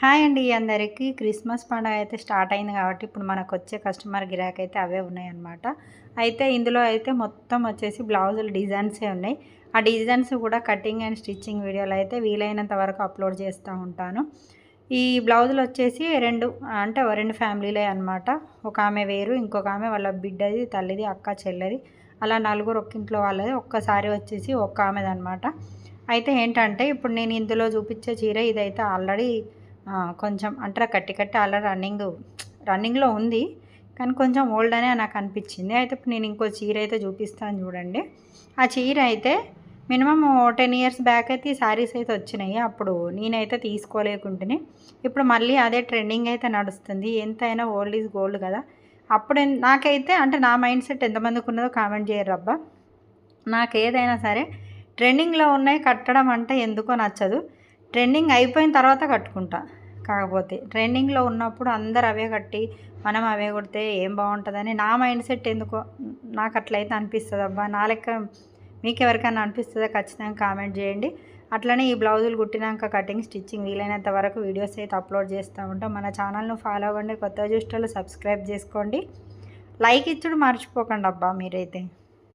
Hi అండి అందరికీ. Christmas పండుగ అయితే స్టార్ట్ అయింది కాబట్టి ఇప్పుడు మనకు వచ్చే కస్టమర్ గిరాక్ అయితే అవే ఉన్నాయన్నమాట. అయితే ఇందులో అయితే మొత్తం వచ్చేసి బ్లౌజులు డిజైన్సే ఉన్నాయి. ఆ డిజైన్స్ కూడా కటింగ్ అండ్ స్టిచ్చింగ్ వీడియోలు అయితే వీలైనంత వరకు అప్లోడ్ చేస్తూ ఉంటాను. ఈ బ్లౌజులు వచ్చేసి రెండు అంటే రెండు ఫ్యామిలీలే అనమాట ఒక ఆమె వేరు ఇంకొక ఆమె వాళ్ళ బిడ్డది తల్లిది అక్క చెల్లెది. అలా నలుగురు ఒక్కింట్లో వాళ్ళది ఒక్కసారి వచ్చేసి ఒక్క ఆమెది అనమాట అయితే ఏంటంటే ఇప్పుడు నేను ఇందులో చూపించే చీర ఇదైతే ఆల్రెడీ కొంచెం అంటారా కట్టి కట్టి అలా రన్నింగ్ రన్నింగ్లో ఉంది. కానీ కొంచెం ఓల్డ్ అనే నాకు అనిపించింది. అయితే ఇప్పుడు నేను ఇంకో చీర అయితే చూపిస్తాను చూడండి. ఆ చీర అయితే మినిమం టెన్ ఇయర్స్ బ్యాక్ అయితే ఈ శారీస్ అయితే వచ్చినాయి. అప్పుడు నేనైతే తీసుకోలేకుంటేనే. ఇప్పుడు మళ్ళీ అదే ట్రెండింగ్ అయితే నడుస్తుంది. ఎంతైనా ఓల్డ్ ఈజ్ గోల్డ్ కదా. అప్పుడు నాకైతే అంటే నా మైండ్ సెట్ ఎంతమందికి ఉన్నదో కామెంట్ చేయరు అబ్బా. నాకు ఏదైనా సరే ట్రెండింగ్లో ఉన్నాయి కట్టడం అంటే ఎందుకో నచ్చదు. ట్రెండింగ్ అయిపోయిన తర్వాత కట్టుకుంటా. కాకపోతే. ట్రెండింగ్లో ఉన్నప్పుడు అందరు అవే కట్టి మనం అవే కొడితే ఏం బాగుంటుందని నా మైండ్ సెట్ ఎందుకో నాకు అట్లయితే అనిపిస్తుంది. అబ్బా నా లెక్క మీకు ఎవరికైనా అనిపిస్తుందో? ఖచ్చితంగా కామెంట్ చేయండి. అట్లనే ఈ బ్లౌజులు కుట్టినాక కటింగ్ స్టిచ్చింగ్ వీలైనంత వరకు వీడియోస్ అయితే అప్లోడ్ చేస్తూ ఉంటాం. మన ఛానల్ను ఫాలో అవ్వండి. కొత్త చూస్టలు సబ్స్క్రైబ్ చేసుకోండి. లైక్ ఇచ్చుడు మర్చిపోకండి అబ్బా మీరైతే.